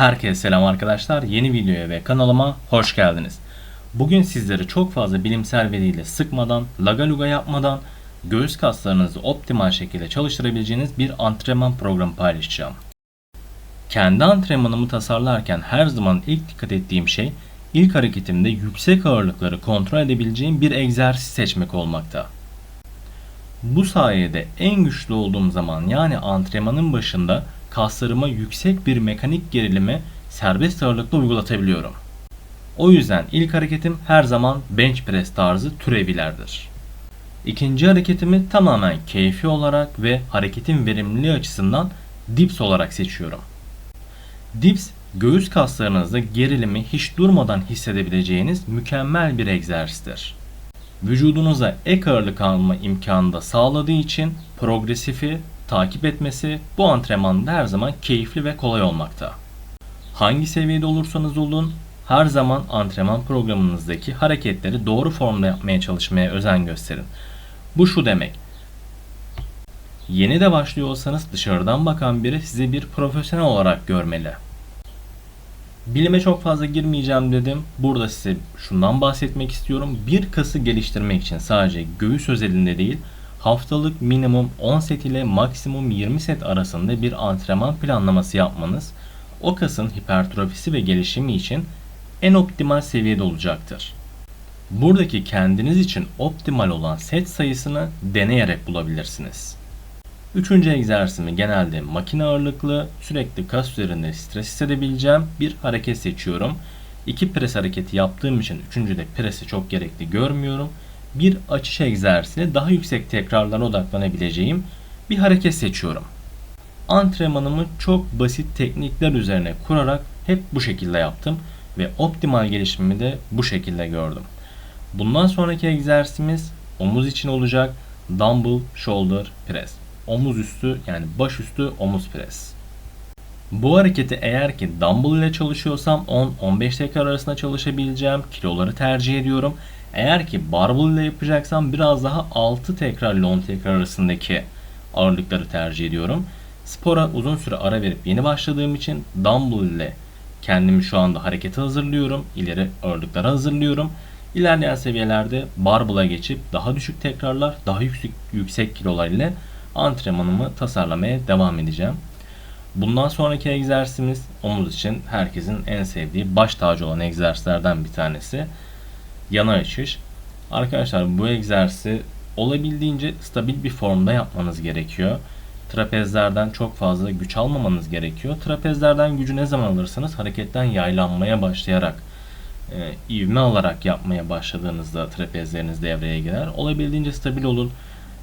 Herkese selam arkadaşlar. Yeni videoya ve kanalıma hoş geldiniz. Bugün sizlere çok fazla bilimsel veriyle sıkmadan, laga luga yapmadan göğüs kaslarınızı optimal şekilde çalıştırabileceğiniz bir antrenman programı paylaşacağım. Kendi antrenmanımı tasarlarken her zaman ilk dikkat ettiğim şey ilk hareketimde yüksek ağırlıkları kontrol edebileceğim bir egzersiz seçmek olmakta. Bu sayede en güçlü olduğum zaman yani antrenmanın başında kaslarıma yüksek bir mekanik gerilimi serbest ağırlıkla uygulatabiliyorum. O yüzden ilk hareketim her zaman bench press tarzı türevilerdir. İkinci hareketimi tamamen keyfi olarak ve hareketin verimliliği açısından dips olarak seçiyorum. Dips, göğüs kaslarınızda gerilimi hiç durmadan hissedebileceğiniz mükemmel bir egzersizdir. Vücudunuza ek ağırlık alma imkanı da sağladığı için progresifi takip etmesi bu antrenmanda her zaman keyifli ve kolay olmakta. Hangi seviyede olursanız olun her zaman antrenman programınızdaki hareketleri doğru formda yapmaya çalışmaya özen gösterin. Bu şu demek. Yeni de başlıyor olsanız dışarıdan bakan biri sizi bir profesyonel olarak görmeli. Bilime çok fazla girmeyeceğim dedim. Burada size şundan bahsetmek istiyorum. Bir kası geliştirmek için sadece göğüs özelinde değil, haftalık minimum 10 set ile maksimum 20 set arasında bir antrenman planlaması yapmanız o kasın hipertrofisi ve gelişimi için en optimal seviyede olacaktır. Buradaki kendiniz için optimal olan set sayısını deneyerek bulabilirsiniz. Üçüncü egzersizimi genelde makine ağırlıklı, sürekli kas üzerinde stres hissedebileceğim bir hareket seçiyorum. İki pres hareketi yaptığım için üçüncüde presi çok gerekli görmüyorum. Bir açış egzersiziyle daha yüksek tekrarlara odaklanabileceğim bir hareket seçiyorum. Antrenmanımı çok basit teknikler üzerine kurarak hep bu şekilde yaptım ve optimal gelişimimi de bu şekilde gördüm. Bundan sonraki egzersizimiz omuz için olacak dumbbell shoulder press omuz üstü yani baş üstü omuz pres. Bu hareketi eğer ki dumbbell ile çalışıyorsam 10-15 tekrar arasında çalışabileceğim kiloları tercih ediyorum. Eğer ki barbell ile yapacaksam biraz daha 6 tekrar long tekrar arasındaki ağırlıkları tercih ediyorum. Spora uzun süre ara verip yeni başladığım için dumbbell ile kendimi şu anda harekete hazırlıyorum. İleri ağırlıklara hazırlıyorum. İlerleyen seviyelerde barbell'a geçip daha düşük tekrarlar, daha yüksek, yüksek kilolar ile antrenmanımı tasarlamaya devam edeceğim. Bundan sonraki egzersizimiz omuz için herkesin en sevdiği baş tacı olan egzersizlerden bir tanesi. Yana açış. Arkadaşlar bu egzersizi olabildiğince stabil bir formda yapmanız gerekiyor. Trapezlerden çok fazla güç almamanız gerekiyor. Trapezlerden gücü ne zaman alırsanız hareketten yaylanmaya başlayarak e, ivme alarak yapmaya başladığınızda trapezleriniz devreye girer. Olabildiğince stabil olun.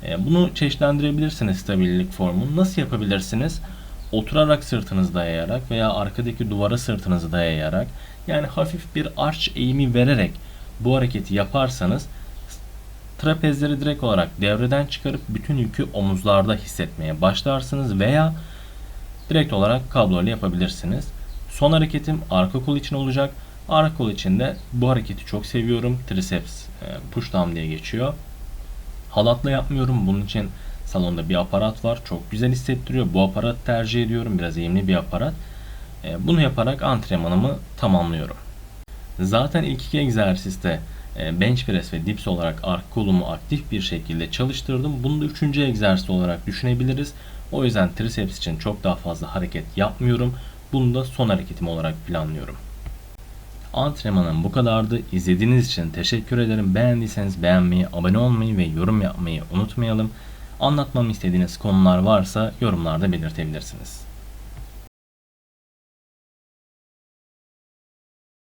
E, bunu çeşitlendirebilirsiniz stabillik formunu. Nasıl yapabilirsiniz? Oturarak sırtınızı dayayarak veya arkadaki duvara sırtınızı dayayarak yani hafif bir arç eğimi vererek bu hareketi yaparsanız trapezleri direkt olarak devreden çıkarıp bütün yükü omuzlarda hissetmeye başlarsınız veya direkt olarak kablo ile yapabilirsiniz. Son hareketim arka kol için olacak. Arka kol için de bu hareketi çok seviyorum. Triceps e, push down diye geçiyor. Halatla yapmıyorum. Bunun için salonda bir aparat var. Çok güzel hissettiriyor. Bu aparat tercih ediyorum. Biraz eğimli bir aparat. E, bunu yaparak antrenmanımı tamamlıyorum. Zaten ilk iki egzersizde e, bench press ve dips olarak arka kolumu aktif bir şekilde çalıştırdım. Bunu da üçüncü egzersiz olarak düşünebiliriz. O yüzden triceps için çok daha fazla hareket yapmıyorum. Bunu da son hareketim olarak planlıyorum. Antrenmanım bu kadardı. İzlediğiniz için teşekkür ederim. Beğendiyseniz beğenmeyi, abone olmayı ve yorum yapmayı unutmayalım. Anlatmamı istediğiniz konular varsa yorumlarda belirtebilirsiniz.